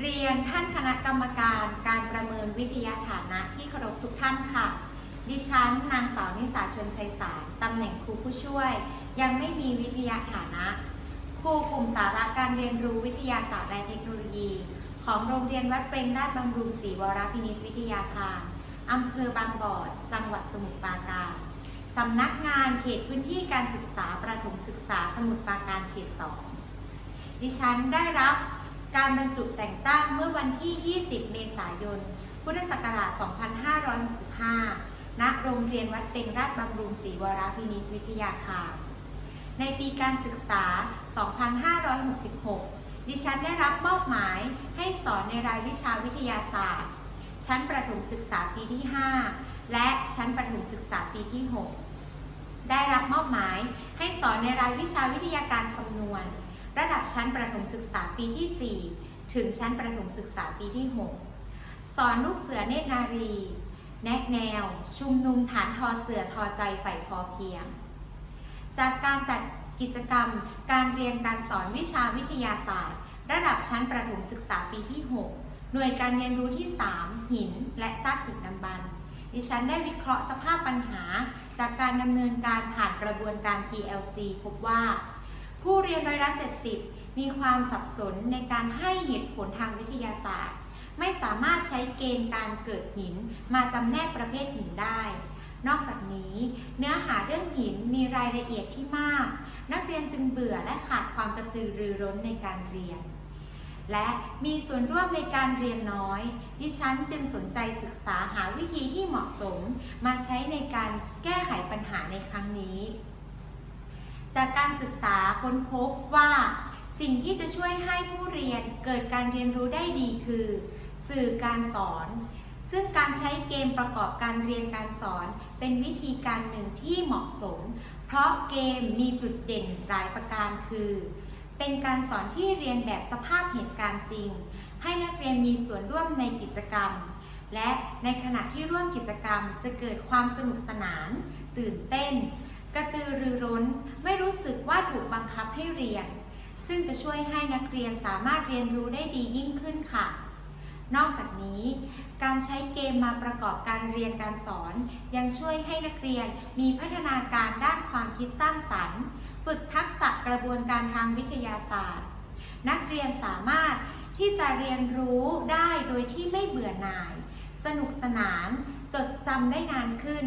เรียนท่านคณะกรรมการการประเมินวิทยาฐานะที่เคารพทุกท่านค่ะ ดิฉันนางสาวนิสาชวนชัยสารตำแหน่งครูผู้ช่วย ยังไม่มีวิทยาฐานะ ครูกลุ่มสาระการเรียนรู้วิทยาศาสตร์และเทคโนโลยี ของโรงเรียนวัดเปรงราชบำรุงศรีวรพินิจวิทยาคารอำเภอบางบ่อจังหวัดสมุทรปราการสำนักงานเขตพื้นที่การศึกษาประถมศึกษาสมุทรปราการเขต2ดิฉันได้รับ การบรรจุแต่งตั้งเมื่อวันที่ 20 เมษายน พุทธศักราช 2565 ณ โรงเรียนวัดเปงราชบำรุงศรีวรพินิจวิทยาคาร ในปีการศึกษา 2566 ดิฉันได้รับมอบหมายให้สอนในรายวิชาวิทยาศาสตร์ ชั้นประถมศึกษาปีที่ 5 และชั้นประถมศึกษาปีที่ 6 ได้รับมอบหมายให้สอนในรายวิชาวิทยาการคำนวณ ระดับชั้นประถมศึกษาปีที่ 4 ถึงชั้นประถมศึกษาปีที่ 6 สอนลูกเสือเนตรนารี แนะแนว ชุมนุมฐานทอเสือทอใจใฝ่พอเพียง จากการจัดกิจกรรมการเรียนการสอนวิชาวิทยาศาสตร์ ระดับชั้นประถมศึกษาปีที่ 6 หน่วยการเรียนรู้ที่ 3 หิน และซากดึกดำบรรพ์ดิฉันได้วิเคราะห์สภาพปัญหา จากการดำเนินการผ่านกระบวนการ PLC พบว่า ผู้เรียนร้อยละ70 มีความสับสนในการให้เหตุผลทางวิทยาศาสตร์ ไม่สามารถใช้เกณฑ์การเกิดหินมาจำแนกประเภทหินได้ นอกจากนี้ เนื้อหาเรื่องหินมีรายละเอียดที่มาก นักเรียนจึงเบื่อและขาดความกระตือรือร้นในการเรียน และมีส่วนร่วมในการเรียนน้อย ดิฉันจึงสนใจศึกษาหาวิธีที่เหมาะสม มาใช้ในการแก้ไขปัญหาในครั้งนี้ จากการศึกษาค้นพบว่าสิ่งที่จะช่วยให้ผู้เรียนเกิดการเรียนรู้ได้ดีคือ สื่อการสอน ซึ่งการใช้เกมประกอบการเรียนการสอน เป็นวิธีการหนึ่งที่เหมาะสม เพราะเกมมีจุดเด่นหลายประการคือ เป็นการสอนที่เรียนแบบสภาพเหตุการณ์จริง ให้นักเรียนมีส่วนร่วมในกิจกรรม และในขณะที่ร่วมกิจกรรมจะเกิดความสนุกสนาน ตื่นเต้น กระตือรือร้นไม่รู้สึกว่าถูกบังคับให้เรียน ซึ่งจะช่วยให้นักเรียนสามารถเรียนรู้ได้ดียิ่งขึ้นค่ะ นอกจากนี้ การใช้เกมมาประกอบการเรียนการสอน ยังช่วยให้นักเรียนมีพัฒนาการด้านความคิดสร้างสรรค์ ฝึกทักษะกระบวนการทางวิทยาศาสตร์ นักเรียนสามารถที่จะเรียนรู้ได้โดยที่ไม่เบื่อหน่าย สนุกสนาน จดจำได้นานขึ้น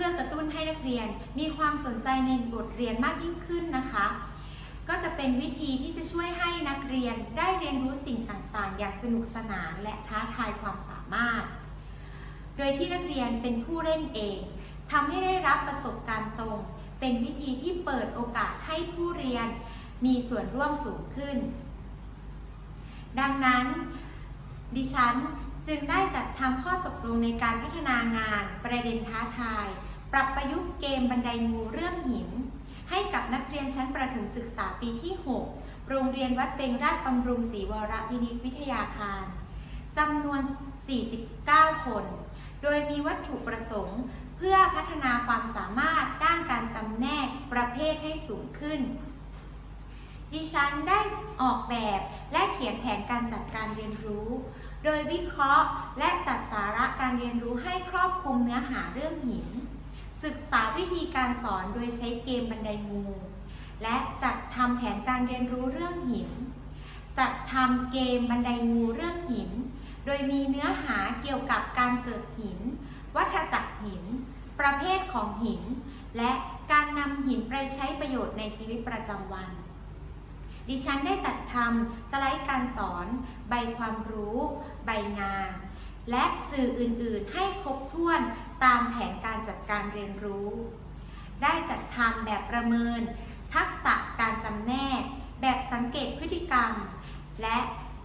พื่อกระตุ้นให้นักเรียนมีความสนใจในบทเรียนมากยิ่งขึ้นนะคะ ก็จะเป็นวิธีที่จะช่วยให้นักเรียนได้เรียนรู้สิ่งต่างๆ อย่างสนุกสนานและท้าทายความสามารถ โดยที่นักเรียนเป็นผู้เล่นเองทำให้ได้รับประสบการณ์ตรง เป็นวิธีที่เปิดโอกาสให้ผู้เรียนมีส่วนร่วมสูงขึ้น ดังนั้น ดิฉันจึงได้จัดทำข้อตกลงในการพัฒนางานประเด็นท้าทาย ปรับประยุกต์เกมบันไดงูเรื่องหิน ให้กับนักเรียนชั้นประถมศึกษาปีที่ 6 โรงเรียนวัดเบงราชบำรุงศรีวรพินิจวิทยาคารจำนวน 49 คน โดยมีวัตถุประสงค์ เพื่อพัฒนาความสามารถด้านการจำแนกประเภทให้สูงขึ้น ดิฉันได้ออกแบบและเขียนแผนการจัดการเรียนรู้ โดยวิเคราะห์และจัดสาระการเรียนรู้ให้ครอบคลุมเนื้อหาเรื่องหิน ศึกษาวิธีการสอนโดยใช้เกมบันไดงูและจัดทำแผนการเรียนรู้เรื่องหิน จัดทำเกมบันไดงูเรื่องหิน โดยมีเนื้อหาเกี่ยวกับการเกิดหิน วัฏจักรหิน ประเภทของหิน และการนำหินไปใช้ประโยชน์ในชีวิตประจำวัน ดิฉันได้จัดทำสไลด์การสอน ใบความรู้ ใบงาน และสื่ออื่นๆ ให้ครบถ้วนตามแผนการจัดการเรียนรู้ ได้จัดทำแบบประเมิน ทักษะการจำแนก แบบสังเกตพฤติกรรม และ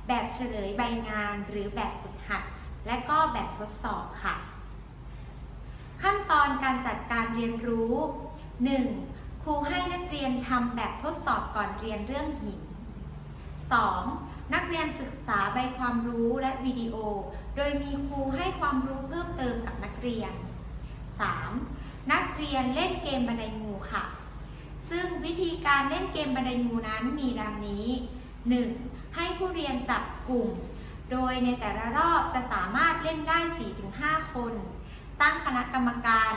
แบบเฉลยใบงานหรือแบบฝึกหัด และก็แบบทดสอบค่ะ ขั้นตอนการจัดการเรียนรู้ 1. ครูให้นักเรียนทำแบบทดสอบก่อนเรียนเรื่องหิน 2. นักเรียนศึกษาใบความรู้และวิดีโอ โดยมีครูให้ความรู้เพิ่มเติมกับนักเรียน 3. นักเรียนเล่นเกมบันไดงูค่ะ ซึ่งวิธีการเล่นเกมบันไดงูนั้นมีดังนี้ 1. ให้ผู้เรียนจับกลุ่ม โดยในแต่ละรอบจะสามารถเล่นได้ 4-5 คน ตั้งคณะกรรมการ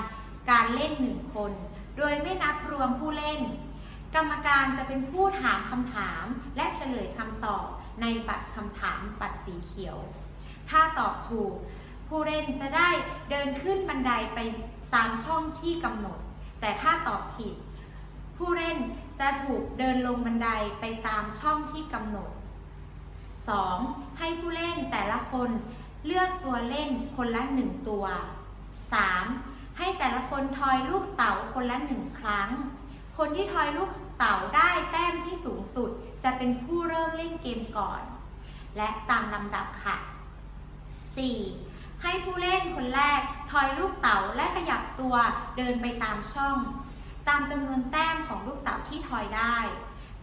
การเล่น 1 คน โดยไม่นับรวมผู้เล่น กรรมการจะเป็นผู้ถามคำถามและเฉลยคำตอบในบัตรคำถามบัตรสีเขียว ถ้าตอบถูก ผู้เล่นจะได้เดินขึ้นบันไดไปตามช่องที่กำหนด แต่ถ้าตอบผิด ผู้เล่นจะถูกเดินลงบันไดไปตามช่องที่กำหนด 2. ให้ผู้เล่นแต่ละคนเลือกตัวเล่นคนละหนึ่งตัว 3. ให้แต่ละคนทอยลูกเต๋าคนละหนึ่งครั้ง คนที่ทอยลูกเต๋าได้แต้มที่สูงสุด จะเป็นผู้เริ่มเล่นเกมก่อน และตามลำดับค่ะ 4. ให้ผู้เล่นคนแรกทอยลูกเต๋าและขยับตัวเดินไปตามช่อง ตามจำนวนแต้มของลูกเต๋าที่ทอยได้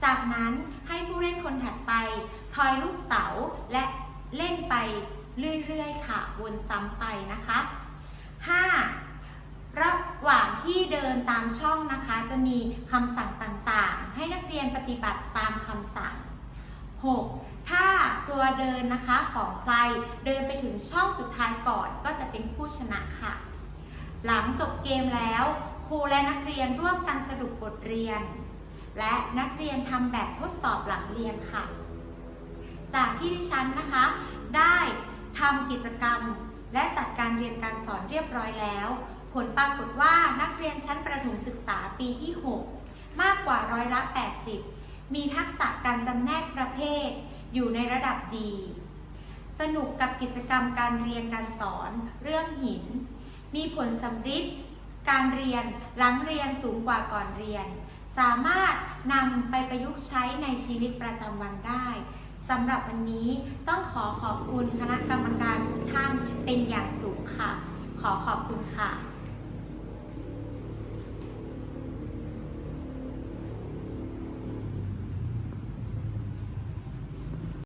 จากนั้นให้ผู้เล่นคนถัดไปทอยลูกเต๋าและเล่นไปเรื่อยๆค่ะวนซ้ำไปนะคะ 5. ระหว่างที่เดินตามช่องนะคะ จะมีคำสั่งต่างๆ ให้นักเรียนปฏิบัติตามคำสั่ง 6. ถ้าตัวเดินนะคะของใครเดินไปถึงช่องสุดท้ายก่อนก็จะเป็นผู้ชนะค่ะ หลังจบเกมแล้ว ครูและนักเรียนร่วมกันสรุปบทเรียน และนักเรียนทำแบบทดสอบหลังเรียนค่ะ จากที่ดิฉันนะคะ ได้ทำกิจกรรม และจัดการเรียนการสอนเรียบร้อยแล้ว ผลปรากฏว่านักเรียนชั้นประถมศึกษาปีที่ 6 มากกว่าร้อยละ 80 มีทักษะการจำแนกประเภท อยู่ในระดับดี สนุกกับกิจกรรมการเรียนการสอนเรื่องหิน มีผลสำฤทธิ์การเรียนหลังเรียนสูงกว่าก่อนเรียน สามารถนำไปประยุกต์ใช้ในชีวิตประจำวันได้สำหรับวันนี้ต้องขอขอบคุณคณะกรรมการทุกท่านเป็นอย่างสูงค่ะ ขอขอบคุณค่ะ